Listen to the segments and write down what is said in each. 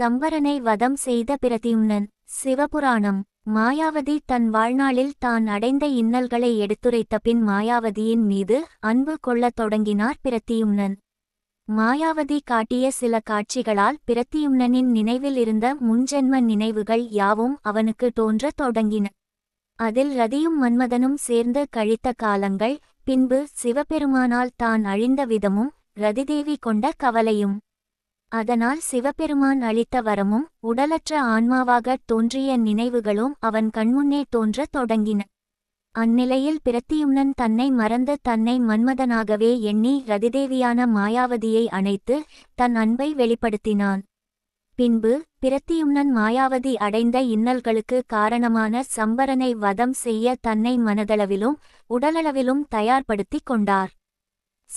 சம்பரனை வதம் செய்த பிரதியும்னன் சிவபுராணம். மாயாவதி தன் வாழ்நாளில் தான் அடைந்த இன்னல்களை எடுத்துரைத்த பின் மாயாவதியின் மீது அன்பு கொள்ளத் தொடங்கினார் பிரத்தியும்னன் மாயாவதி காட்டிய சில காட்சிகளால் பிரத்தியும்னனின் நினைவில் இருந்த முன்ஜென்ம நினைவுகள் யாவும் அவனுக்கு தோன்றத் தொடங்கின. அதில் ரதியும் மன்மதனும் சேர்ந்து கழித்த காலங்கள் பின்பு சிவபெருமானால் தான் அழிந்த விதமும் ரதிதேவி கொண்ட கவலையும். அதனால் சிவபெருமான் அளித்த வரமும் உடலற்ற ஆன்மாவாகத் தோன்றிய நினைவுகளும் அவன் கண்முன்னே தோன்றத் தொடங்கின. அந்நிலையில் பிரத்தியும்னன் தன்னை மறந்து தன்னை மன்மதனாகவே எண்ணி ரதிதேவியான மாயாவதியை அணைத்து தன் அன்பை வெளிப்படுத்தினான். பின்பு பிரத்தியும்னன் மாயாவதி அடைந்த இன்னல்களுக்கு காரணமான சம்பரனை வதம் செய்ய தன்னை மனதளவிலும் உடலளவிலும் தயார்படுத்திக் கொண்டார்.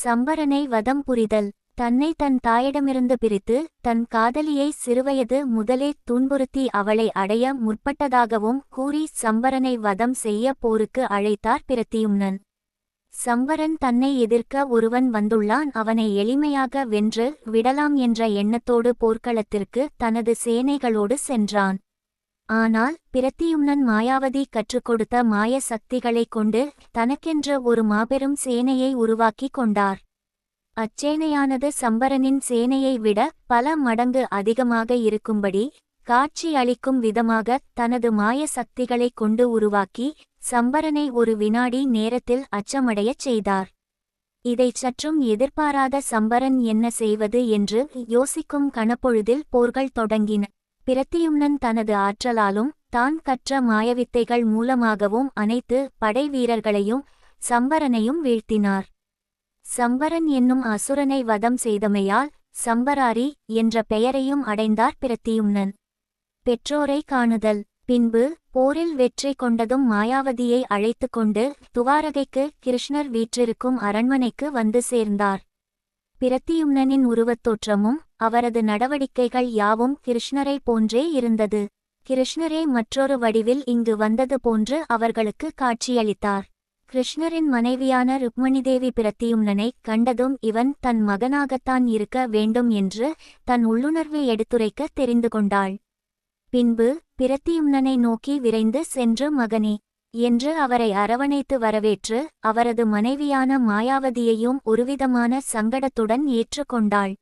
சம்பரனை வதம் புரிதல். தன்னை தன் தாயிடமிருந்து பிரித்து தன் காதலியை சிறுவயது முதலே துன்புறுத்தி அவளை அடைய முற்பட்டதாகவும் கூறி சம்பரனை வதம் செய்ய போருக்கு அழைத்தார் பிரத்தியும்னன் சம்பரன் தன்னை எதிர்க்க ஒருவன் வந்துள்ளான். அவனை எளிமையாக வென்று விடலாம் என்ற எண்ணத்தோடு போர்க்களத்திற்கு தனது சேனைகளோடு சென்றான். ஆனால் பிரத்தியும்னன் மாயாவதி கற்றுக் கொடுத்த மாய சக்திகளைக் கொண்டு தனக்கென்ற ஒரு மாபெரும் சேனையை உருவாக்கிக் கொண்டார். அச்சேனையானது சம்பரனின் சேனையை விட பல மடங்கு அதிகமாக இருக்கும்படி காட்சி அளிக்கும் விதமாக தனது மாய சக்திகளை கொண்டு உருவாக்கி சம்பரனை ஒரு வினாடி நேரத்தில் அச்சமடையச் செய்தார். இதைச் சற்றும் எதிர்பாராத சம்பரன் என்ன செய்வது என்று யோசிக்கும் கணப்பொழுதில் போர்கள் தொடங்கின. பிரத்தியும்னன் தனது ஆற்றலாலும் தான் கற்ற மாயவித்தைகள் மூலமாகவும் அனைத்து படை வீரர்களையும் சம்பரனையும் வீழ்த்தினார். சம்பரன் என்னும் அசுரனை வதம் செய்தமையால் சம்பராரி என்ற பெயரையும் அடைந்தார் பிரத்தியும்னன். பெற்றோரை காணுதல். பின்பு போரில் வெற்றி கொண்டதும் மாயாவதியை அழைத்து கொண்டு துவாரகைக்கு கிருஷ்ணர் வீற்றிருக்கும் அரண்மனைக்கு வந்து சேர்ந்தார். பிரத்தியும்னனின் உருவத்தோற்றமும் அவரது நடவடிக்கைகள் யாவும் கிருஷ்ணரை போன்றே இருந்தது. கிருஷ்ணரே மற்றொரு வடிவில் இங்கு வந்தது போன்று அவர்களுக்கு காட்சியளித்தார். கிருஷ்ணரின் மனைவியான ருக்மணிதேவி பிரத்தியும்னனை கண்டதும் இவன் தன் மகனாகத்தான் இருக்க வேண்டும் என்று தன் உள்ளுணர்வை எடுத்துரைக்க தெரிந்து கொண்டாள். பின்பு பிரத்தியும்னனை நோக்கி விரைந்து சென்று மகனே என்று அவரை அரவணைத்து வரவேற்று அவரது மனைவியான மாயாவதியையும் ஒருவிதமான சங்கடத்துடன் ஏற்றுக்கொண்டாள்.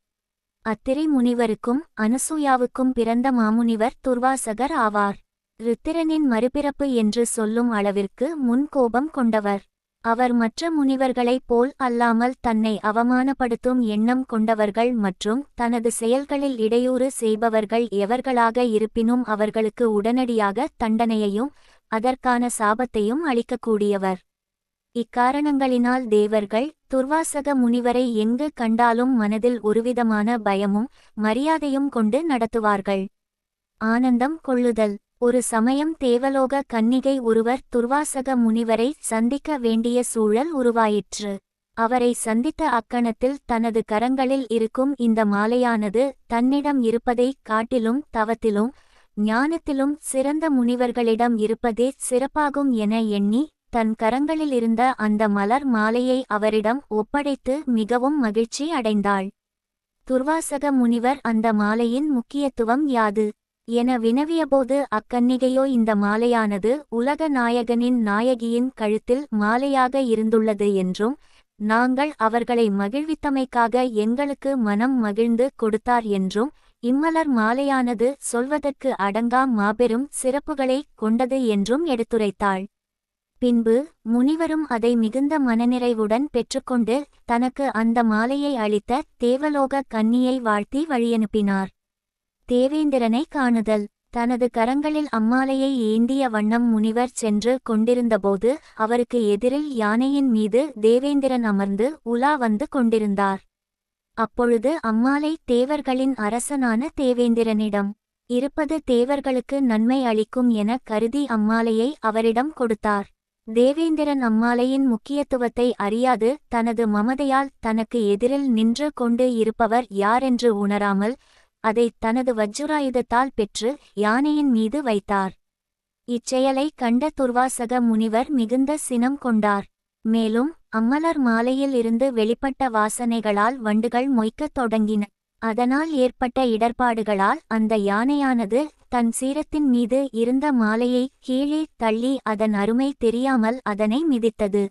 அத்திரை முனிவருக்கும் அனுசூயாவுக்கும் பிறந்த மாமுனிவர் துர்வாசகர் ஆவார். ருத்திரனின் மறுபிறப்பு என்று சொல்லும் அளவிற்கு முன்கோபம் கொண்டவர். அவர் மற்ற முனிவர்களைப் போல் அல்லாமல் தன்னை அவமானப்படுத்தும் எண்ணம் கொண்டவர்கள் மற்றும் தனது செயல்களில் இடையூறு செய்பவர்கள் எவர்களாக இருப்பினும் அவர்களுக்கு உடனடியாக தண்டனையையும் அதற்கான சாபத்தையும் அளிக்கக்கூடியவர். இக்காரணங்களினால் தேவர்கள் துர்வாசக முனிவரை எங்கு கண்டாலும் மனதில் ஒருவிதமான பயமும் மரியாதையும் கொண்டு நடத்துவார்கள். ஆனந்தம் கொள்ளுதல். ஒரு சமயம் தேவலோக கன்னிகை ஒருவர் துர்வாசக முனிவரை சந்திக்க வேண்டிய சூழல் உருவாயிற்று. அவரை சந்தித்த அக்கணத்தில் தனது கரங்களில் இருக்கும் இந்த மாலையானது தன்னிடம் இருப்பதைக் காட்டிலும் தவத்திலும் ஞானத்திலும் சிறந்த முனிவர்களிடம் இருப்பதே சிறப்பாகும் என எண்ணி தன் கரங்களில் இருந்த அந்த மலர் மாலையை அவரிடம் ஒப்படைத்து மிகவும் மகிழ்ச்சி அடைந்தாள். துர்வாசக முனிவர் அந்த மாலையின் முக்கியத்துவம் யாது? என வினவியபோது அக்கன்னிகையோ இந்த மாலையானது உலக நாயகனின் நாயகியின் கழுத்தில் மாலையாக இருந்துள்ளது என்றும் நாங்கள் அவர்களை மகிழ்வித்தமைக்காக எங்களுக்கு மனம் மகிழ்ந்து கொடுத்தார் என்றும் இம்மலர் மாலையானது சொல்வதற்கு அடங்கா மாபெரும் சிறப்புகளை கொண்டது என்றும் எடுத்துரைத்தாள். பின்பு முனிவரும் அதை மிகுந்த மனநிறைவுடன் பெற்றுக்கொண்டு தனக்கு அந்த மாலையை அளித்த தேவலோக கன்னியை வாழ்த்தி வழியனுப்பினார். தேவேந்திரனை காணுதல். தனது கரங்களில் அம்மாலையை ஏந்திய வண்ணம் முனிவர் சென்று கொண்டிருந்தபோது அவருக்கு எதிரில் யானையின் மீது தேவேந்திரன் அமர்ந்து உலா வந்து கொண்டிருந்தார். அப்பொழுது அம்மாலை தேவர்களின் அரசனான தேவேந்திரனிடம் இருப்பது தேவர்களுக்கு நன்மை அளிக்கும் என கருதி அம்மாலையை அவரிடம் கொடுத்தார். தேவேந்திரன் அம்மாலையின் முக்கியத்துவத்தை அறியாது தனது மமதையால் தனக்கு எதிரில் நின்று கொண்டு இருப்பவர் யாரென்று உணராமல் அதை தனது வஜ்ராயுதத்தால் பெற்று யானையின் மீது வைத்தார். இச்செயலை கண்ட துர்வாசக முனிவர் மிகுந்த சினம் கொண்டார். மேலும் அம்மலர் மாலையில் இருந்து வெளிப்பட்ட வாசனைகளால் வண்டுகள் மொய்க்கத் தொடங்கின. அதனால் ஏற்பட்ட இடர்பாடுகளால் அந்த யானையானது தன் சீரத்தின் மீது இருந்த மாலையை கீழே தள்ளி அதன் அருமை தெரியாமல் அதனை மிதித்தது.